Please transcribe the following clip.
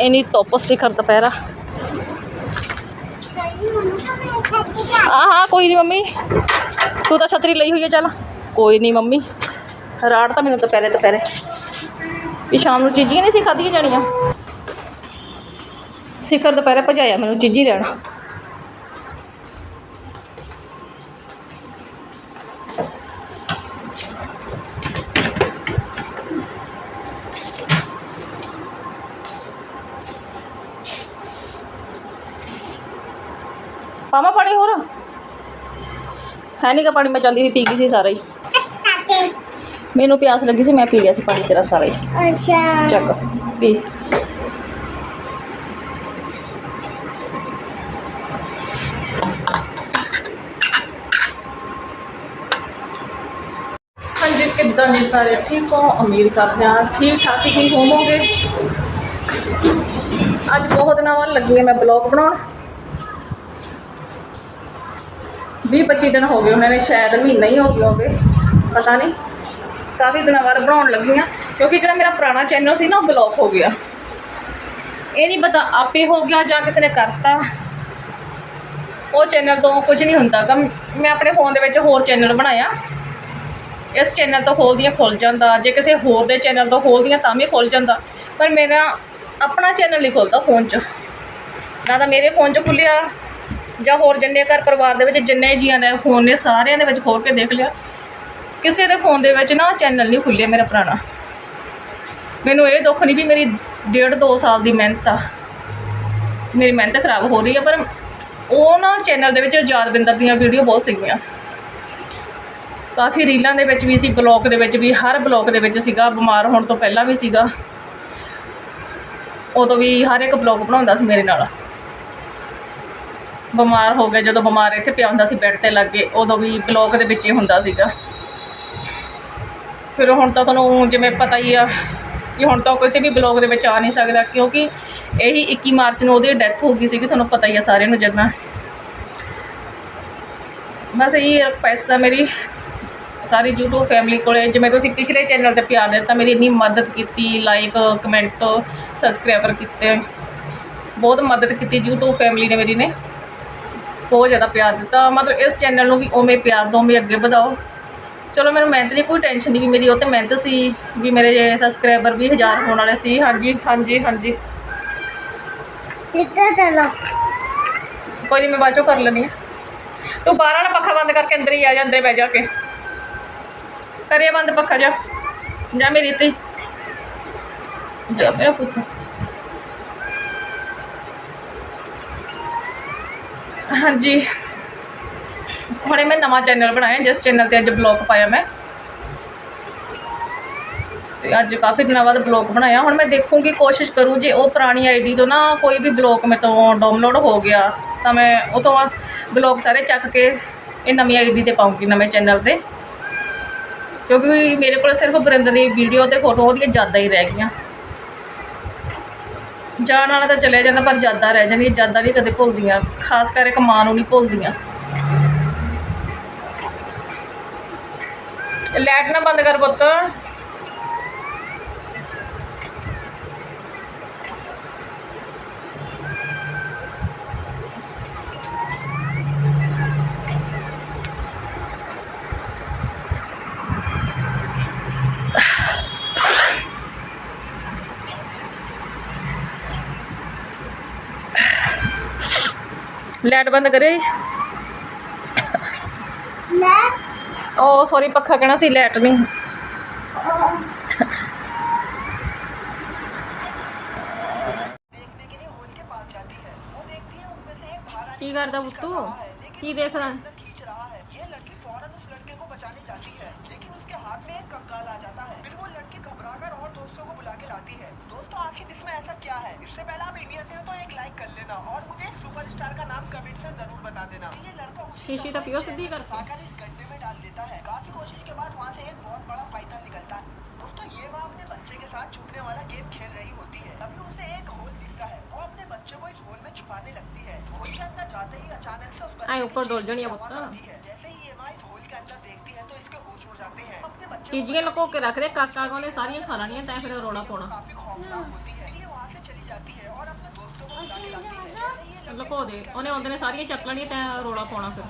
ਇਨੀ ਧੁੱਪ ਸਿਖਰ ਦੁਪਹਿਰਾ। ਹਾਂ ਹਾਂ ਕੋਈ ਨਹੀਂ ਮੰਮੀ। ਤੂੰ ਤਾਂ ਛਤਰੀ ਲਈ ਹੋਈ ਹੈ ਚੱਲ। ਕੋਈ ਨਹੀਂ ਮੰਮੀ। ਰਾੜ ਤਾਂ ਮੈਨੂੰ ਦੁਪਹਿਰੇ ਦੁਪਹਿਰੇ। ਵੀ ਸ਼ਾਮ ਨੂੰ ਚੀਜ਼ੀਆਂ ਨਹੀਂ ਸੀ ਖਾਧੀਆਂ ਜਾਣੀਆਂ। ਸਿਖਰ ਦੁਪਹਿਰੇ ਭਜਾਇਆ ਮੈਨੂੰ ਚੀਜ਼ੀ ਲੈਣਾ। ਪਾਵਾਂ ਪਾਣੀ ਹੋਰ? ਹੈ ਨਹੀਂ ਕਾ ਪਾਣੀ ਮੈਂ ਜਾਂਦੀ ਵੀ ਪੀ ਗਈ ਸੀ ਸਾਰਾ ਹੀ। ਮੈਨੂੰ ਪਿਆਸ ਲੱਗੀ ਸੀ ਮੈਂ ਪੀ ਲਿਆ ਸੀ ਪਾਣੀ ਤੇਰਾ ਸਾਰਾ ਹੀ। ਅੱਛਾ। ਚੱਕ ਪੀ। ਹਾਂਜੀ ਕਿੱਦਾਂ ਨੇ ਸਾਰੇ? ਠੀਕ ਹੋ? ਉਮੀਦ ਕਰਦੇ ਹਾਂ ਠੀਕ ਠਾਕ ਹੀ ਹੋਵੋਗੇ। ਅੱਜ ਬਹੁਤ ਦਿਨਾਂ ਬਾਅਦ ਲੱਗੀ ਮੈਂ ਬਲੌਗ ਬਣਾਉਣ। 20 25 ਦਿਨ ਹੋ ਗਏ ਉਹਨਾਂ ਨੇ, ਸ਼ਾਇਦ ਮਹੀਨਾ ਹੀ ਹੋ ਗਿਆ ਹੋਵੇ, ਪਤਾ ਨਹੀਂ। ਕਾਫੀ ਦਿਨਾਂ ਬਾਅਦ ਬਣਾਉਣ ਲੱਗੀ ਹਾਂ ਕਿਉਂਕਿ ਜਿਹੜਾ ਮੇਰਾ ਪੁਰਾਣਾ ਚੈਨਲ ਸੀ ਨਾ, ਉਹ ਬਲੌਕ ਹੋ ਗਿਆ। ਇਹ ਨਹੀਂ ਪਤਾ ਆਪੇ ਹੋ ਗਿਆ ਜਾਂ ਕਿਸੇ ਨੇ ਕਰਤਾ। ਉਹ ਚੈਨਲ ਤੋਂ ਕੁਝ ਨਹੀਂ ਹੁੰਦਾ ਗਾ। ਮੈਂ ਆਪਣੇ ਫੋਨ ਦੇ ਵਿੱਚ ਹੋਰ ਚੈਨਲ ਬਣਾਇਆ। ਇਸ ਚੈਨਲ ਤੋਂ ਖੋਲਦੀਆਂ ਖੁੱਲ ਜਾਂਦਾ। ਜੇ ਕਿਸੇ ਹੋਰ ਦੇ ਚੈਨਲ ਤੋਂ ਖੋਲਦੀਆਂ ਤਾਂ ਵੀ ਖੁੱਲ ਜਾਂਦਾ। ਪਰ ਮੇਰਾ ਆਪਣਾ ਚੈਨਲ ਨਹੀਂ ਖੁੱਲਦਾ ਫੋਨ 'ਚ। ਨਾ ਤਾਂ ਮੇਰੇ ਫੋਨ 'ਚ ਖੁੱਲਿਆ ਜਾਂ ਹੋਰ ਜਿੰਨੇ ਘਰ ਪਰਿਵਾਰ ਦੇ ਵਿੱਚ ਜਿੰਨੇ ਜੀਆਂ ਦੇ ਫੋਨ ਨੇ, ਸਾਰਿਆਂ ਦੇ ਵਿੱਚ ਖੋਲ ਕੇ ਦੇਖ ਲਿਆ। ਕਿਸੇ ਦੇ ਫੋਨ ਦੇ ਵਿੱਚ ਨਾ ਚੈਨਲ ਨਹੀਂ ਖੁੱਲਿਆ ਮੇਰਾ ਪੁਰਾਣਾ। ਮੈਨੂੰ ਇਹ ਦੁੱਖ ਨਹੀਂ ਵੀ ਮੇਰੀ ਡੇਢ ਦੋ ਸਾਲ ਦੀ ਮਿਹਨਤ ਆ। ਮੇਰੀ ਮਿਹਨਤ ਖਰਾਬ ਹੋ ਰਹੀ ਆ, ਪਰ ਉਹ ਨਾ ਚੈਨਲ ਦੇ ਵਿੱਚ ਯਾਦਵਿੰਦਰ ਦੀਆਂ ਵੀਡੀਓ ਬਹੁਤ ਸੀਗੀਆਂ। ਕਾਫੀ ਰੀਲਾਂ ਦੇ ਵਿੱਚ ਵੀ ਸੀ, ਬਲੌਗ ਦੇ ਵਿੱਚ ਵੀ, ਹਰ ਬਲੌਗ ਦੇ ਵਿੱਚ ਸੀਗਾ, ਬਿਮਾਰ ਹੋਣ ਤੋਂ ਪਹਿਲਾਂ ਵੀ ਸੀਗਾ। ਉਦੋਂ ਵੀ ਹਰ ਇੱਕ ਬਲੌਗ ਬਣਾਉਂਦਾ ਸੀ ਮੇਰੇ ਨਾਲ। ਬਿਮਾਰ ਹੋ ਗਿਆ ਜਦੋਂ ਬਿਮਾਰ ਇੱਥੇ ਪਿਆ ਹੁੰਦਾ ਸੀ ਬੈੱਡ ਤੇ ਲੱਗ ਕੇ ਉਦੋਂ ਵੀ ਬਲੌਗ ਦੇ ਵਿੱਚ ਹੀ ਹੁੰਦਾ ਸੀਗਾ। ਫਿਰ ਹੁਣ ਤਾਂ ਤੁਹਾਨੂੰ ਜਿਵੇਂ ਪਤਾ ਹੀ ਆ ਕਿ ਹੁਣ ਤਾਂ ਕਿਸੇ ਵੀ ਬਲੌਗ ਦੇ ਵਿੱਚ ਆ ਨਹੀਂ ਸਕਦਾ, ਕਿਉਂਕਿ ਇਹੀ 21 ਮਾਰਚ ਨੂੰ ਉਹਦੀ ਡੈਥ ਹੋ ਗਈ ਸੀਗੀ, ਤੁਹਾਨੂੰ ਪਤਾ ਹੀ ਆ ਸਾਰਿਆਂ ਨੂੰ ਜਦੋਂ ਬਸ ਇਹ ਰਿਕੁਐਸਟ ਆ ਮੇਰੀ। ਸਾਰੀ YouTube ਫੈਮਿਲੀ ਕੋਲੇ, ਜਿਵੇਂ ਤੁਸੀਂ ਪਿਛਲੇ ਚੈਨਲ ਤੇ ਪਿਆਰ ਦਿੱਤਾ ਮੇਰੀ ਇੰਨੀ ਮਦਦ ਕੀਤੀ ਲਾਈਕ ਕਮੈਂਟ ਸਬਸਕ੍ਰਾਈਬਰ ਕੀਤੇ। ਬਹੁਤ ਮਦਦ ਕੀਤੀ YouTube ਫੈਮਿਲੀ ਨੇ ਮੇਰੀ ਨੇ। ਬਹੁਤ ਜ਼ਿਆਦਾ ਪਿਆਰ ਦਿੱਤਾ। ਮਤਲਬ ਇਸ ਚੈਨਲ ਨੂੰ ਵੀ ਉਵੇਂ ਪਿਆਰ ਦਿਓ ਉਵੇਂ ਅੱਗੇ ਵਧਾਓ। ਚਲੋ ਮੈਨੂੰ ਮਿਹਨਤ ਦੀ ਕੋਈ ਟੈਨਸ਼ਨ ਨਹੀਂ ਵੀ ਮੇਰੀ ਉਹ ਤੇ ਮਿਹਨਤ ਸੀ ਵੀ ਮੇਰੇ ਸਬਸਕ੍ਰਾਈਬਰ ਵੀ ਹਜ਼ਾਰ ਹੋਣ ਵਾਲੇ ਸੀ। ਹਾਂਜੀ ਹਾਂਜੀ ਹਾਂਜੀ। ਇੱਧਰ ਚਲੋ। ਕੋਈ ਨਹੀਂ ਮੈਂ ਬਾਅਦ ਚੋਂ ਕਰ ਲੈਂਦੀ ਹਾਂ। ਤੂੰ ਬਾਹਰ ਵਾਲਾ ਪੱਖਾ ਬੰਦ ਕਰਕੇ ਅੰਦਰ ਹੀ ਆ ਜਾ ਅੰਦਰੇ ਬਹਿ ਜਾ ਕੇ। ਕਰਿਆ ਬੰਦ ਪੱਖਾ ਜਾ। ਜਾ ਮੇਰੀ ਤੇ ਜਾ ਮੇਰਾ ਪੁੱਤ। ਹਾਂਜੀ। ਹੁਣੇ ਮੈਂ ਨਵਾਂ ਚੈਨਲ ਬਣਾਇਆ, ਜਿਸ ਚੈਨਲ ਤੇ ਅੱਜ ਬਲੌਗ ਪਾਇਆ ਮੈਂ। ਤੇ ਅੱਜ ਕਾਫੀ ਦਿਨਾਂ ਬਾਅਦ ਬਲੌਗ ਬਣਾਇਆ। ਹੁਣ ਮੈਂ ਦੇਖੂੰਗੀ, ਕੋਸ਼ਿਸ਼ ਕਰੂੰ ਜੇ ਉਹ ਪੁਰਾਣੀ ਆਈਡੀ ਤੋਂ ਨਾ ਕੋਈ ਵੀ ਬਲੌਗ ਮੇਰੇ ਤੋਂ ਡਾਊਨਲੋਡ ਹੋ ਗਿਆ, ਤਾਂ ਮੈਂ ਉਹ ਤੋਂ ਬਲੌਗ ਸਾਰੇ ਚੱਕ ਕੇ ਇਹ ਨਵੀਂ ਆਈਡੀ ਤੇ ਪਾਉਂਗੀ ਨਵੇਂ ਚੈਨਲ ਤੇ। ਕਿਉਂਕਿ ਮੇਰੇ ਕੋਲ ਸਿਰਫ ਬਰਿੰਦਰ ਦੀ ਵੀਡੀਓ ਤੇ ਫੋਟੋ ਉਹਦੀਆਂ ਜ਼ਿਆਦਾ ਹੀ ਰਹਿ ਗਈਆਂ। ਜਾਣ ਵਾਲਾ ਤਾਂ ਚਲਿਆ ਜਾਂਦਾ ਪਰ ਜ਼ਿਆਦਾ ਰਹਿ ਜਾਂਦੀਆਂ ਯਾਦਾਂ ਨਹੀਂ ਕਦੇ ਭੁੱਲਦੀਆਂ। ਖਾਸ ਕਰ ਇੱਕ ਮਾਂ ਨੂੰ ਨਹੀਂ ਭੁੱਲਦੀਆਂ। ਲਾਈਟ ਨਾ ਬੰਦ ਕਰ ਪੁੱਤ। लाइट बंद करे। ओ सॉरी पखा कहना सी लाइट नहीं। की करता बुतू की देख रहा है? उसके हाथ में एक कंकाल आ जाता है। फिर वो लड़की घबरा कर और दोस्तों को बुला के लाती है। दोस्तों आखिर इसमें ऐसा क्या है? इससे पहले आप इंडिया से हो तो एक लाइक कर लेना और मुझे सुपरस्टार का नाम कमेंट में ज़रूर बता देना। ये लड़का शीशी इस गड्ढे में डाल देता है। काफ़ी कोशिश के बाद वहाँ से एक बहुत बड़ा पाइथन निकलता है। दोस्तों ये वहाँ अपने बच्चे के साथ छुपने वाला गेम खेल रही होती है। तभी उसे एक होल दिखता है। वो अपने बच्चे को इस होल में छुपाने लगती है। होल के अंदर जाते ही अचानक से उस बच्चे ऊपर। आती ही। ਚੀਜ਼ੀਆਂ ਲੁਕੋ ਕੇ ਰੱਖਦੇ, ਕਾਕਾ ਕੋ ਨੇ ਸਾਰੀਆਂ ਖਾ ਲੈਣੀਆਂ, ਤਾਂ ਫਿਰ ਰੋਣਾ ਪਾਉਣਾ। ਲੁਕੋ ਦੇ, ਉਹਨੇ ਉਹਦੇ ਨੇ ਸਾਰੀਆਂ ਚੱਕ ਲੈਣੀਆਂ, ਤਾਂ ਰੋਣਾ ਪਾਉਣਾ ਫਿਰ।